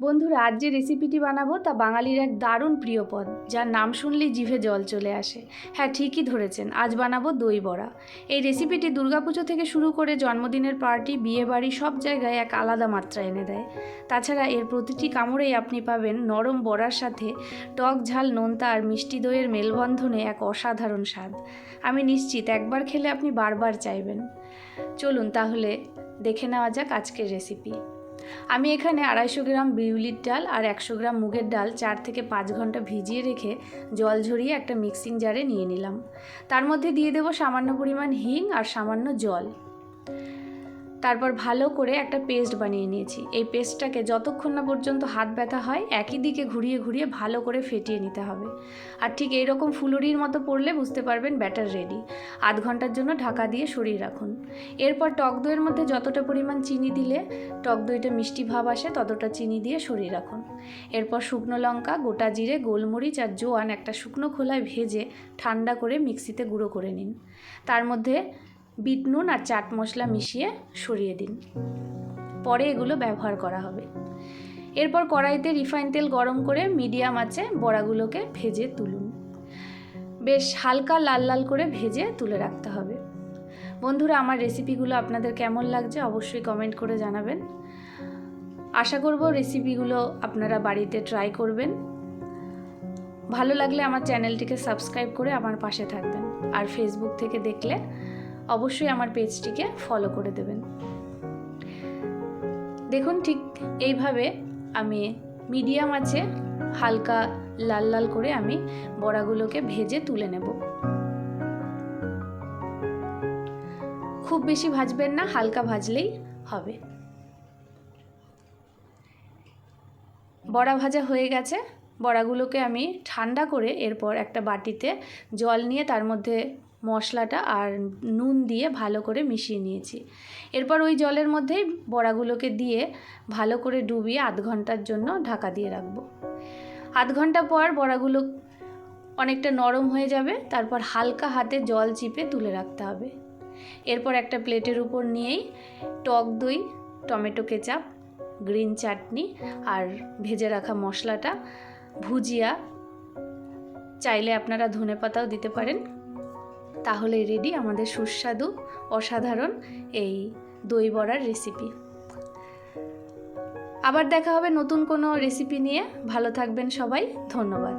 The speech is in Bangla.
বন্ধুরা, আজ যে রেসিপিটি বানাবো তা বাঙালির এক দারুণ প্রিয় পদ, যার নাম শুনলেই জিভে জল চলে আসে। হ্যাঁ ঠিকই ধরেছেন, আজ বানাবো দই বড়া। এই রেসিপিটি দুর্গাপুজো থেকে শুরু করে জন্মদিনের পার্টি বিয়ে বাড়ি সব জায়গায় এক আলাদা মাত্রা এনে দেয়। তাছাড়া এর প্রতিটি কামড়েই আপনি পাবেন নরম বড়ার সাথে টক ঝাল, নোনতা আর মিষ্টি দইয়ের মেলবন্ধনে এক অসাধারণ স্বাদ। আমি নিশ্চিত একবার খেলে আপনি বারবার চাইবেন। চলুন তাহলে দেখে নেওয়া যাক আজকের রেসিপি আমি এখানে আড়াইশো গ্রাম বিউলির ডাল আর একশো গ্রাম মুগের ডাল চার থেকে পাঁচ ঘণ্টা ভিজিয়ে রেখে জল ঝরিয়ে একটা মিক্সিং জারে নিয়ে নিলাম। তার মধ্যে দিয়ে দেবো সামান্য পরিমাণ হিং আর সামান্য জল। তারপর ভালো করে একটা পেস্ট বানিয়ে নিয়েছি। এই পেস্টটাকে যতক্ষণ না পর্যন্ত হাত ব্যথা হয়, একই দিকে ঘুরিয়ে ঘুরিয়ে ভালো করে ফেটিয়ে নিতে হবে। আর ঠিক এইরকম ফুলুরির মতো পড়লে বুঝতে পারবেন ব্যাটার রেডি। আধ ঘণ্টার জন্য ঢাকা দিয়ে সরিয়ে রাখুন। এরপর টক দইয়ের মধ্যে যতটা পরিমাণ চিনি দিলে টক দইটা মিষ্টি ভাব আসে, ততটা চিনি দিয়ে সরিয়ে রাখুন। এরপর শুকনো লঙ্কা, গোটা জিরে, গোলমরিচ আর জোয়ান একটা শুকনো খোলায় ভেজে ঠান্ডা করে মিক্সিতে গুঁড়ো করে নিন। তার মধ্যে বিট নুন আর চাট মশলা মিশিয়ে সরিয়ে দিন। পরে এগুলো ব্যবহার করা হবে। এরপর কড়াইতে রিফাইন তেল গরম করে মিডিয়াম আঁচে বড়াগুলোকে ভেজে তুলুন। বেশ হালকা লাল লাল করে ভেজে তুলে রাখতে হবে। বন্ধুরা আমার রেসিপিগুলো আপনাদের কেমন লাগছে অবশ্যই কমেন্ট করে জানাবেন। আশা করব রেসিপিগুলো আপনারা বাড়িতে ট্রাই করবেন। ভালো লাগলে আমার চ্যানেলটিকে সাবস্ক্রাইব করে আমার পাশে থাকবেন। আর ফেসবুক থেকে দেখলে অবশ্যই আমার পেজটিকে ফলো করে দেবেন। দেখুন ঠিক এইভাবে আমি মিডিয়াম আছে, হালকা লাল লাল করে আমি বড়াগুলোকে ভেজে তুলে নেব। খুব বেশি ভাজবেন না, হালকা ভাজলেই হবে। বড়া ভাজা হয়ে গেছে, বড়াগুলোকে আমি ঠান্ডা করে এরপর একটা বাটিতে জল নিয়ে তার মধ্যে মশলাটা আর নুন দিয়ে ভালো করে মিশিয়ে নিয়েছি। এরপর ওই জলের মধ্যেই বড়াগুলোকে দিয়ে ভালো করে ডুবিয়ে আধ ঘণ্টার জন্য ঢাকা দিয়ে রাখব। আধ ঘণ্টা পর বড়াগুলো অনেকটা নরম হয়ে যাবে, তারপর হালকা হাতে জল চিপে তুলে রাখতে হবে। এরপর একটা প্লেটের উপর নিয়েই টক দই, টমেটো কেচাপ, গ্রিন চাটনি আর ভেজে রাখা মশলাটা, ভুজিয়া, চাইলে আপনারা ধনে পাতাও দিতে পারেন। তাহলে রেডি আমাদের সুস্বাদু, অসাধারণ এই দই বড়ার রেসিপি আবার দেখা হবে নতুন কোনো রেসিপি নিয়ে। ভালো থাকবেন সবাই। ধন্যবাদ।